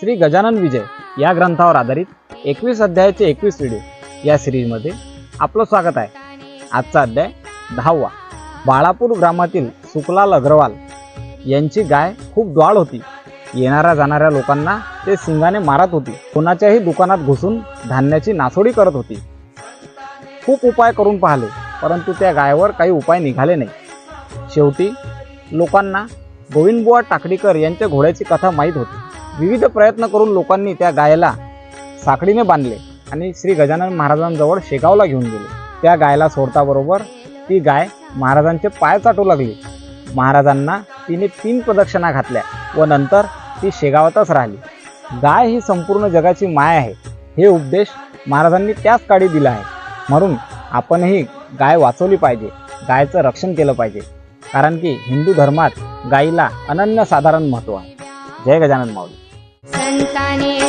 श्री गजानन विजय या ग्रंथावर आधारित एकवीस अध्यायाचे एकवीस व्हिडिओ या सिरीजमध्ये आपलं स्वागत आहे. आजचा अध्याय दहावा. बाळापूर ग्रामातील सुकलाल अग्रवाल यांची गाय खूप द्वाळ होती. येणाऱ्या जाणाऱ्या लोकांना ते सिंगाने मारत होती. कोणाच्याही दुकानात घुसून धान्याची नासोडी करत होती. खूप उपाय करून पाहिले परंतु त्या गायवर काही उपाय निघाले नाही. शेवटी लोकांना गोविंदबुवा टाकडीकर यांच्या घोड्याची कथा माहीत होती. विविध प्रयत्न करून लोकांनी त्या गायला साखळीने बांधले आणि श्री गजानन महाराजांजवळ शेगावला घेऊन गेले. त्या गायला सोडताबरोबर ती गाय महाराजांचे पाय चाटू लागली. महाराजांना तिने तीन प्रदक्षिणा घातल्या व नंतर ती शेगावातच राहिली. गाय ही संपूर्ण जगाची माय आहे. हे उपदेश महाराजांनी त्याच काळी दिला आहे. म्हणून आपणही गाय वाचवली पाहिजे. गायचं रक्षण केलं पाहिजे. कारण की हिंदू धर्मात गाईला अनन्य साधारण महत्त्व आहे. जय गजानन माऊली.